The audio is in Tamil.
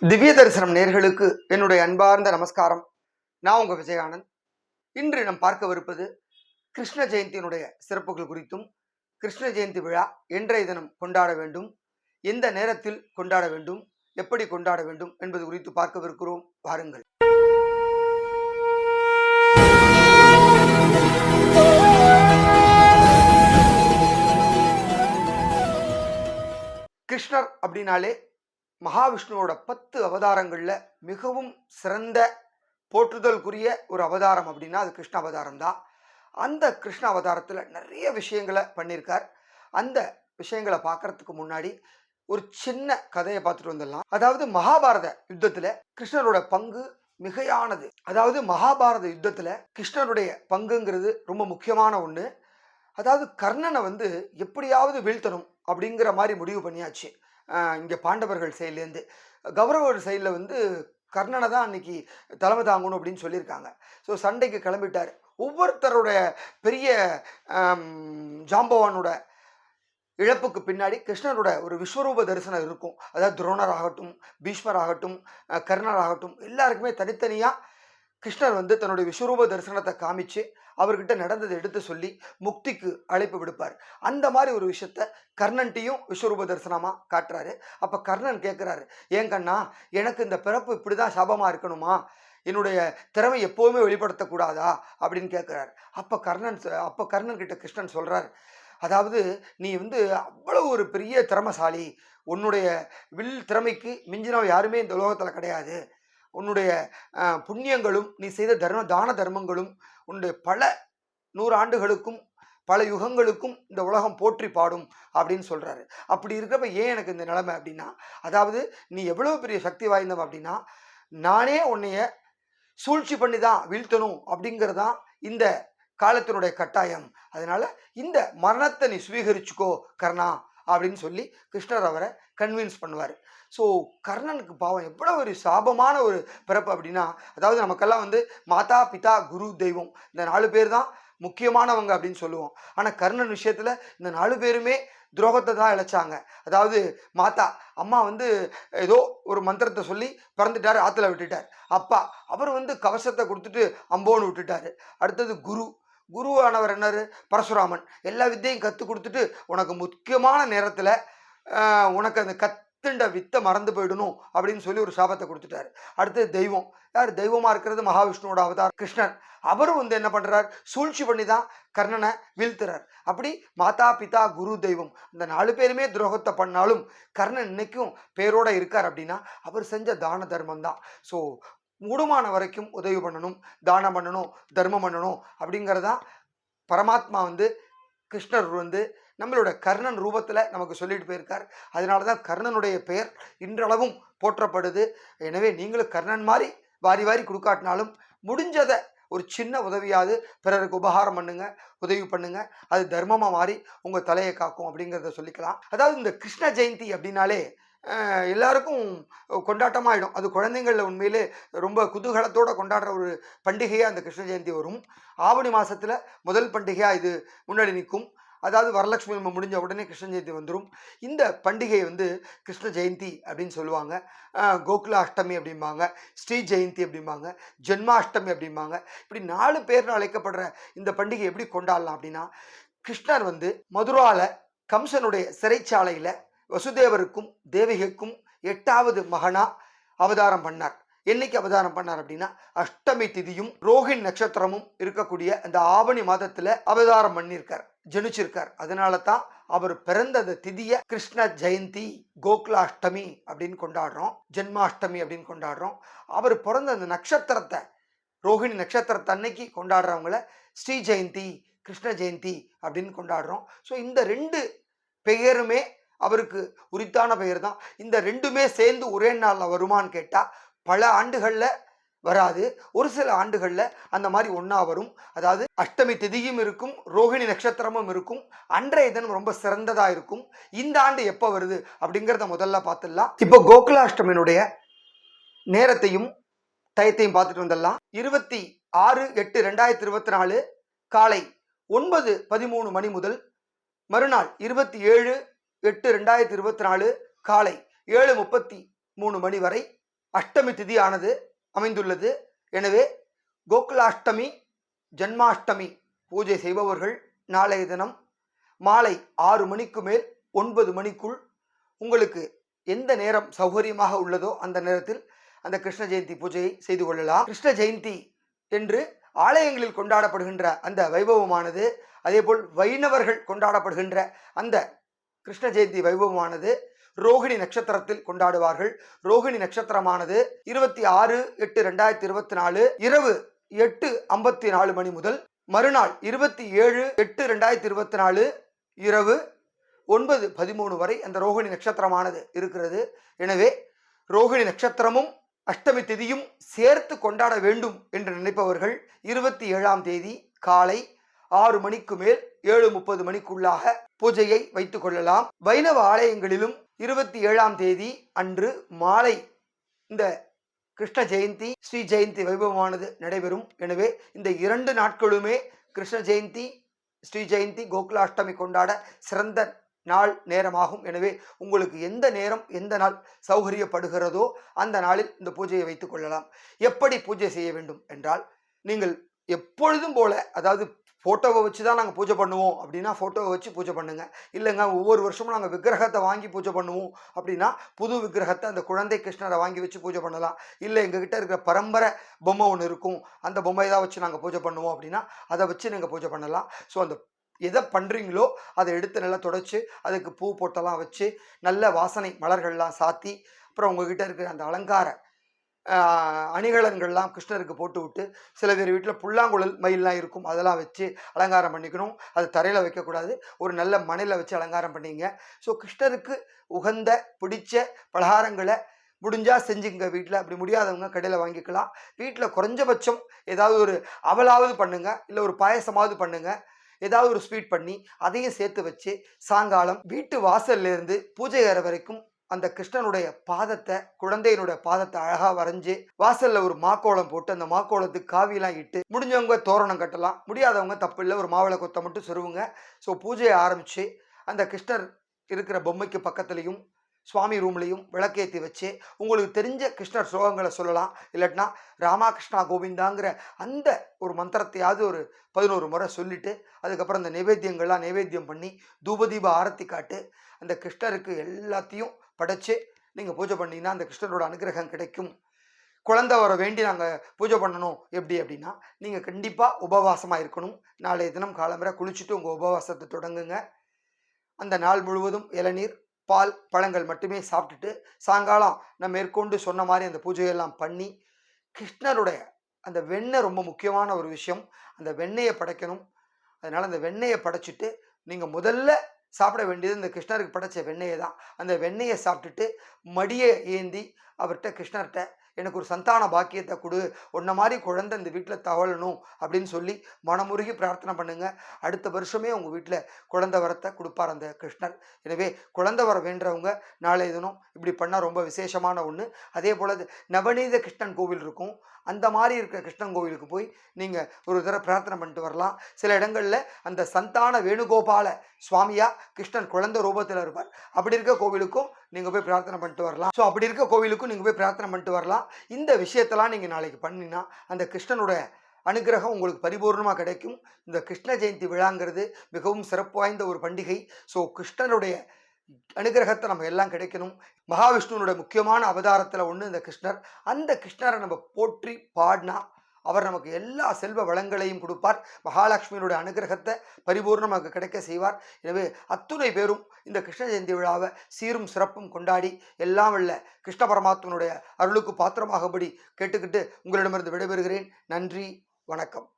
திவ்ய தரிசனம் நேர்களுக்கு என்னுடைய அன்பார்ந்த நமஸ்காரம். நான் உங்க விஜயானந்த். இன்று நாம் பார்க்கவிருப்பது கிருஷ்ண ஜெயந்தியினுடைய சிறப்புகள் குறித்தும் கிருஷ்ண ஜெயந்தி விழா என்றைய தினம் கொண்டாட வேண்டும் எந்த நேரத்தில் கொண்டாட வேண்டும் எப்படி கொண்டாட வேண்டும் என்பது குறித்து பார்க்கவிருக்கிறோம். வாருங்கள். கிருஷ்ணர் அப்படின்னாலே மகாவிஷ்ணுவோட பத்து அவதாரங்களில் மிகவும் சிறந்த போற்றுதலுக்குரிய ஒரு அவதாரம் அப்படின்னா அது கிருஷ்ண அவதாரம் தான் அந்த கிருஷ்ண அவதாரத்தில் நிறைய விஷயங்களை பண்ணியிருக்கார் அந்த விஷயங்களை பார்க்கறதுக்கு முன்னாடி ஒரு சின்ன கதையை பார்த்துட்டு வந்துடலாம். அதாவது மகாபாரத யுத்தத்தில் கிருஷ்ணரோட பங்கு மிகையானது. அதாவது மகாபாரத யுத்தத்தில் கிருஷ்ணருடைய பங்குங்கிறது ரொம்ப முக்கியமான ஒன்று அதாவது கர்ணனை வந்து எப்படியாவது வீழ்த்தணும் அப்படிங்கிற மாதிரி முடிவு பண்ணியாச்சு. இங்கே பாண்டவர்கள் சைட்லேருந்து கௌரவர் சைடில் வந்து கர்ணனை தான் அன்னைக்கு தலைமை தாங்கணும் அப்படின்னு சொல்லியிருக்காங்க. ஸோ சண்டைக்கு கிளம்பிட்டார். ஒவ்வொருத்தருடைய பெரிய ஜாம்பவானோட இழப்புக்கு பின்னாடி கிருஷ்ணரோட ஒரு விஸ்வரூப தரிசனம் இருக்கும். அதாவது துரோணர் ஆகட்டும் பீஷ்மர் ஆகட்டும் கர்ணர் ஆகட்டும் எல்லாருக்குமே தனித்தனியாக கிருஷ்ணர் வந்து தன்னுடைய விஸ்வரூப தரிசனத்தை காமிச்சு அவர்கிட்ட நடந்ததை எடுத்து சொல்லி முக்திக்கு அழைப்பு விடுப்பார். அந்த மாதிரி ஒரு விஷயத்த கர்ணன்ட்டையும் விஸ்வரூப தரிசனமாக காட்டுறாரு. அப்போ கர்ணன் கேட்குறாரு ஏன் கண்ணா எனக்கு இந்த பிறப்பு இப்படி தான் சாபமாக இருக்கணுமா? என்னுடைய திறமை எப்போவுமே வெளிப்படுத்தக்கூடாதா? அப்படின்னு கேட்குறாரு அப்போ கர்ணன் அப்போ கர்ணன் கிட்ட கிருஷ்ணன் சொல்கிறார் அதாவது நீ வந்து அவ்வளோ ஒரு பெரிய திறமசாலி. உன்னுடைய வில் திறமைக்கு மிஞ்சினவ யாருமே இந்த உலகத்தில் கிடையாது. உன்னுடைய புண்ணியங்களும் நீ செய்த தர்ம தான தர்மங்களும் உன்னுடைய பல நூறாண்டுகளுக்கும் பல யுகங்களுக்கும் இந்த உலகம் போற்றி பாடும் அப்படின்னு சொல்கிறாரு அப்படி இருக்கிறப்ப ஏன் எனக்கு இந்த நிலைமை அப்படின்னா அதாவது நீ எவ்வளோ பெரிய சக்தி வாய்ந்தவன் அப்படின்னா நானே உன்னைய சூழ்ச்சி பண்ணி தான் வீழ்த்தணும் அப்படிங்கிறதான் இந்த காலத்தினுடைய கட்டாயம். அதனால் இந்த மரணத்தை நீ சுவீகரிச்சுக்கோ கர்ணா அப்படின்னு சொல்லி கிருஷ்ணர் அவரை கன்வின்ஸ் பண்ணுவார். ஸோ கர்ணனுக்கு பாவம் எவ்வளோ ஒரு சாபமான ஒரு பிறப்பு அப்படின்னா அதாவது நமக்கெல்லாம் வந்து மாதா பிதா குரு தெய்வம் இந்த நாலு பேர் தான் முக்கியமானவங்க அப்படின்னு சொல்லுவோம். ஆனால் கர்ணன் விஷயத்தில் இந்த நாலு பேருமே துரோகத்தை தான் இழைச்சாங்க. அதாவது மாதா அம்மா வந்து ஏதோ ஒரு மந்திரத்தை சொல்லி பிறந்துட்டார் ஆற்றுல விட்டுட்டார். அப்பா அவர் வந்து கவசத்தை கொடுத்துட்டு அம்போன்னு விட்டுட்டாரு. அடுத்தது குரு. குருவானவர் என்னரு? பரசுராமன். எல்லா வித்தையும் கற்றுக் கொடுத்துட்டு உனக்கு முக்கியமான நேரத்தில் உனக்கு அந்த கத் கத்துண்ட வித்தை மறந்து போயிடணும் அப்படின்னு சொல்லி ஒரு சாபத்தை கொடுத்துட்டாரு. அடுத்து தெய்வம். யார்? தெய்வமாக இருக்கிறது மகாவிஷ்ணுவோட அவதார் கிருஷ்ணன். அவரும் வந்து என்ன பண்ணுறார் சூழ்ச்சி பண்ணி தான் கர்ணனை வீழ்த்துறார். அப்படி மாதா பிதா குரு தெய்வம். இந்த நாலு பேருமே துரோகத்தை பண்ணாலும் கர்ணன் இன்னைக்கும் பேரோட இருக்கார் அப்படின்னா அவர் செஞ்ச தான தர்மம் தான் ஸோ மூடுமான வரைக்கும் உதவி பண்ணணும் தானம் பண்ணணும் தர்மம் பண்ணணும் அப்படிங்கிறதான் பரமாத்மா வந்து கிருஷ்ணர் வந்து நம்மளோட கர்ணன் ரூபத்தில் நமக்கு சொல்லிட்டு போயிருக்கார். அதனால தான் கர்ணனுடைய பெயர் இன்றளவும் போற்றப்படுது. எனவே நீங்களும் கர்ணன் மாதிரி வாரி வாரி கொடுக்காட்டினாலும் முடிஞ்சதை ஒரு சின்ன உதவியாவது பிறருக்கு உபகாரம் பண்ணுங்க உதவி பண்ணுங்க. அது தர்மமாக மாறி உங்கள் தலையை காக்கும் அப்படிங்கிறத சொல்லிக்கலாம். அதாவது இந்த கிருஷ்ண ஜெயந்தி அப்படின்னாலே எல்லாருக்கும் கொண்டாட்டமாகிடும் அது குழந்தைங்களில் உண்மையிலே ரொம்ப குதூகலத்தோடு கொண்டாடுற ஒரு பண்டிகையாக அந்த கிருஷ்ண ஜெயந்தி வரும். ஆவணி மாதத்தில் முதல் பண்டிகையாக இது முன்னாடி நிற்கும். அதாவது வரலட்சுமி நம்ம முடிஞ்ச உடனே கிருஷ்ண ஜெயந்தி வந்துடும் இந்த பண்டிகை வந்து கிருஷ்ண ஜெயந்தி அப்படின்னு சொல்லுவாங்க. கோகுலா கோகுல அஷ்டமி அப்படிம்பாங்க ஸ்ரீ ஜெயந்தி அப்படிம்பாங்க ஜென்மாஷ்டமி அப்படிம்பாங்க. இப்படி நாலு பேர்னு அழைக்கப்படுற இந்த பண்டிகை எப்படி கொண்டாடலாம் அப்படின்னா கிருஷ்ணர் வந்து மதுராவில் கம்சனுடைய சிறைச்சாலையில் வசுதேவருக்கும் தேவகிக்கும் எட்டாவது மகனா அவதாரம் பண்ணார். என்னைக்கு அவதாரம் பண்ணார் அப்படின்னா அஷ்டமி திதியும் ரோஹின் நட்சத்திரமும் இருக்கக்கூடிய அந்த ஆவணி மாதத்தில் அவதாரம் பண்ணியிருக்கார். ஜனிச்சிருக்கார். அதனால தான் அவர் பிறந்த அந்த திதியை கிருஷ்ண ஜெயந்தி கோகுலாஷ்டமி அப்படின்னு கொண்டாடுறோம். ஜென்மாஷ்டமி அப்படின்னு கொண்டாடுறோம். அவர் பிறந்த அந்த நட்சத்திரத்தை ரோஹிணி நட்சத்திரத்தை அன்னைக்கு கொண்டாடுறவங்கள ஸ்ரீ ஜெயந்தி கிருஷ்ண ஜெயந்தி அப்படின்னு கொண்டாடுறோம். ஸோ இந்த ரெண்டு பெயருமே அவருக்கு உரித்தான பெயர் தான் இந்த ரெண்டுமே சேர்ந்து ஒரே நாளில் வருமான்னு கேட்டால் பல ஆண்டுகளில் வராது. ஒரு சில ஆண்டுகளில் அந்த மாதிரி ஒன்றா வரும். அதாவது அஷ்டமி திதியும் இருக்கும் ரோஹிணி நட்சத்திரமும் இருக்கும். அன்றைய தினம் ரொம்ப சிறந்ததாக இருக்கும். இந்த ஆண்டு எப்போ வருது அப்படிங்கிறத முதல்ல பார்த்துடலாம். இப்போ கோகுலாஷ்டமியினுடைய நேரத்தையும் டயத்தையும் பார்த்துட்டு வந்துடலாம். இருபத்தி ஆறு எட்டு ரெண்டாயிரத்தி இருபத்தி நாலு காலை ஒன்பது பதிமூணு மணி முதல் மறுநாள் இருபத்தி ஏழு எட்டு ரெண்டாயிரத்தி இருபத்தி நாலு காலை ஏழு முப்பத்தி மூணு மணி வரை அஷ்டமி திதியானது. அமைந்துள்ளது. எனவே கோகுலாஷ்டமி ஜன்மாஷ்டமி பூஜை செய்பவர்கள் நாளைய தினம் மாலை ஆறு மணிக்கு மேல் ஒன்பது மணிக்குள் உங்களுக்கு எந்த நேரம் சௌகரியமாக உள்ளதோ அந்த நேரத்தில் அந்த கிருஷ்ண ஜெயந்தி பூஜையை செய்து கொள்ளலாம். கிருஷ்ண ஜெயந்தி என்று ஆலயங்களில் கொண்டாடப்படுகின்ற அந்த வைபவமானது அதேபோல் வைணவர்கள் கொண்டாடப்படுகின்ற அந்த கிருஷ்ண ஜெயந்தி வைபவமானது ரோகிணி நட்சத்திரத்தில் கொண்டாடுவார்கள். ரோகிணி நட்சத்திரமானது இருபத்தி ஆறு எட்டு ரெண்டாயிரத்தி இருபத்தி நாலு இரவு எட்டு ஐம்பத்தி நாலு மணி முதல் மறுநாள் இருபத்தி ஏழு எட்டு ரெண்டாயிரத்தி இருபத்தி நாலு இரவு ஒன்பது பதிமூணு வரை அந்த ரோகிணி நட்சத்திரமானது இருக்கிறது. எனவே ரோகிணி நட்சத்திரமும் அஷ்டமி திதியும் சேர்த்து கொண்டாட வேண்டும் என்று நினைப்பவர்கள் இருபத்தி ஏழாம் தேதி காலை ஆறு மணிக்கு மேல் ஏழு முப்பது மணிக்குள்ளாக பூஜையை வைத்துக் கொள்ளலாம். வைணவ ஆலயங்களிலும் இருபத்தி ஏழாம் தேதி அன்று மாலை இந்த கிருஷ்ண ஜெயந்தி ஸ்ரீ ஜெயந்தி வைபவமானது நடைபெறும். எனவே இந்த இரண்டு நாட்களுமே கிருஷ்ண ஜெயந்தி ஸ்ரீ ஜெயந்தி கோகுலாஷ்டமி கொண்டாட சிறந்த நாள் நேரமாகும். எனவே உங்களுக்கு எந்த நேரம் எந்த நாள் சௌகரியப்படுகிறதோ அந்த நாளில் இந்த பூஜையை வைத்துக் கொள்ளலாம். எப்படி பூஜை செய்ய வேண்டும் என்றால் நீங்கள் எப்பொழுதும் போல அதாவது ஃபோட்டோவை வச்சு தான் நாங்கள் பூஜை பண்ணுவோம். அப்படின்னா ஃபோட்டோவை வச்சு பூஜை பண்ணுங்கள் இல்லைங்க ஒவ்வொரு வருஷமும் நாங்கள் விக்கிரகத்தை வாங்கி பூஜை பண்ணுவோம். அப்படின்னா புது விக்கிரகத்தை அந்த குழந்தை கிருஷ்ணரை வாங்கி வச்சு பூஜை பண்ணலாம். இல்லை எங்ககிட்ட இருக்கிற பரம்பரை பொம்மை ஒன்று இருக்கும். அந்த பொம்மையை தான் வச்சு நாங்கள் பூஜை பண்ணுவோம் அப்படின்னா அதை வச்சு நீங்கள் பூஜை பண்ணலாம். ஸோ அந்த எதை பண்ணுறீங்களோ அதை எடுத்து நல்லா தொடச்சி அதுக்கு பூ போட்டெல்லாம் வச்சு நல்ல வாசனை மலர்கள்லாம் சாத்தி அப்புறம் உங்ககிட்ட இருக்கிற அந்த அலங்கார அணிகலன்கள்லாம் கிருஷ்ணருக்கு போட்டு விட்டு சில பேர் வீட்டில் புல்லாங்குழல் மயில்லாம் இருக்கும். அதெல்லாம் வச்சு அலங்காரம் பண்ணிக்கணும். அது தரையில் வைக்கக்கூடாது. ஒரு நல்ல மணையில் வச்சு அலங்காரம் பண்ணிங்க. ஸோ கிருஷ்ணருக்கு உகந்த பிடிச்ச பலகாரங்களை முடிஞ்சால் செஞ்சுங்க வீட்டில். அப்படி முடியாதவங்க கடையில் வாங்கிக்கலாம். வீட்டில் குறைஞ்சபட்சம் ஏதாவது ஒரு அவலாவது பண்ணுங்கள் இல்லை ஒரு பாயசமாவது பண்ணுங்கள் ஏதாவது ஒரு ஸ்வீட் பண்ணி அதையும் சேர்த்து வச்சு சாயங்காலம் வீட்டு வாசல்லேருந்து பூஜை அறை வரைக்கும் அந்த கிருஷ்ணனுடைய பாதத்தை குழந்தையினுடைய பாதத்தை அழகா வரைஞ்சு வாசல்ல ஒரு மாக்கோலம் போட்டு அந்த மாக்கோலத்துக்கு காவியெல்லாம் இட்டு முடிஞ்சவங்க தோரணம் கட்டலாம். முடியாதவங்க தப்பு இல்லை ஒரு மாவிளை கொத்தை மட்டும் சொருவுங்க. ஸோ பூஜையை ஆரம்பிச்சு அந்த கிருஷ்ணர் இருக்கிற பொம்மைக்கு பக்கத்துலேயும் சுவாமி ரூம்லையும் விளக்கேற்றி வச்சு உங்களுக்கு தெரிஞ்ச கிருஷ்ணர் ஸ்லோகங்களை சொல்லலாம். இல்லாட்டினா ராமா கிருஷ்ணா கோவிந்தாங்கிற அந்த ஒரு மந்திரத்தையாவது ஒரு பதினோரு முறை சொல்லிட்டு அதுக்கப்புறம் அந்த நைவேத்தியங்கள்லாம் நைவேத்தியம் பண்ணி தூபதீப ஆரத்தி காட்டு அந்த கிருஷ்ணருக்கு எல்லாத்தையும் படைச்சு நீங்கள் பூஜை பண்ணிங்கன்னா அந்த கிருஷ்ணரோட அனுகிரகம் கிடைக்கும். குழந்தை வர வேண்டி நாங்கள் பூஜை பண்ணணும். எப்படி அப்படின்னா நீங்கள் கண்டிப்பாக உபவாசமாக இருக்கணும். நாளைய தினம் காலம்பரை குளிச்சுட்டு உங்கள் உபவாசத்தை தொடங்குங்க. அந்த நாள் முழுவதும் இளநீர் பால் பழங்கள் மட்டுமே சாப்பிட்டுட்டு சாயங்காலம் நான் மேற்கொண்டு சொன்ன மாதிரி அந்த பூஜையெல்லாம் பண்ணி கிருஷ்ணருடைய அந்த வெண்ணெய் ரொம்ப முக்கியமான ஒரு விஷயம். அந்த வெண்ணெயை படைக்கணும். அதனால் அந்த வெண்ணெயை படைச்சிட்டு நீங்கள் முதல்ல சாப்பிட வேண்டியது இந்த கிருஷ்ணருக்கு படைச்ச வெண்ணெயை தான் அந்த வெண்ணெயை சாப்பிட்டுட்டு மடியை ஏந்தி அவர்கிட்ட கிருஷ்ணர்கிட்ட எனக்கு ஒரு சந்தான பாக்கியத்தை கொடு. உன்ன மாதிரி குழந்தை இந்த வீட்டில் தவழணும் அப்படின்னு சொல்லி மனமுருகி பிரார்த்தனை பண்ணுங்கள் அடுத்த வருஷமே உங்கள் வீட்டில் குழந்தை வரத்தை கொடுப்பார் அந்த கிருஷ்ணர். எனவே குழந்தை வர வேண்டவங்க நாளைய தினம் இப்படி பண்ணால் ரொம்ப விசேஷமான ஒன்று அதே போல் நவநீத கிருஷ்ணன் கோவில் இருக்கும். அந்த மாதிரி இருக்கிற கிருஷ்ணன் கோவிலுக்கு போய் நீங்கள் ஒரு தடவை பிரார்த்தனை பண்ணிட்டு வரலாம். சில இடங்களில் அந்த சந்தான வேணுகோபால சுவாமியா கிருஷ்ணன் குழந்தை ரூபத்தில் இருப்பார். அப்படி இருக்க கோவிலுக்கும் நீங்கள் போய் பிரார்த்தனை பண்ணிட்டு வரலாம். ஸோ அப்படி இருக்க கோவிலுக்கும் நீங்கள் போய் பிரார்த்தனை பண்ணிட்டு வரலாம். இந்த விஷயத்தெல்லாம் நீங்கள் நாளைக்கு பண்ணினா அந்த கிருஷ்ணனுடைய அனுகிரகம் உங்களுக்கு பரிபூர்ணமாக கிடைக்கும். இந்த கிருஷ்ண ஜெயந்தி விழாங்கிறது மிகவும் சிறப்பு வாய்ந்த ஒரு பண்டிகை. ஸோ கிருஷ்ணனுடைய அனுகிரகத்தை நம்ம எல்லாம் கிடைக்கணும். மகாவிஷ்ணுனுடைய முக்கியமான அவதாரத்தில் ஒன்று இந்த கிருஷ்ணர். அந்த கிருஷ்ணரை நம்ம போற்றி பாடினா அவர் நமக்கு எல்லா செல்வ வளங்களையும் கொடுப்பார். மகாலட்சுமியினுடைய அனுகிரகத்தை பரிபூர்ணமாக கிடைக்க செய்வார். எனவே அத்துணை பேரும் இந்த கிருஷ்ண ஜெயந்தி விழாவை சீரும் சிறப்பும் கொண்டாடி எல்லாம் வல்ல கிருஷ்ண பரமாத்மனுடைய அருளுக்கு பாத்திரமாகபடி கேட்டுக்கிட்டு உங்களிடமிருந்து விடைபெறுகிறேன். நன்றி வணக்கம்.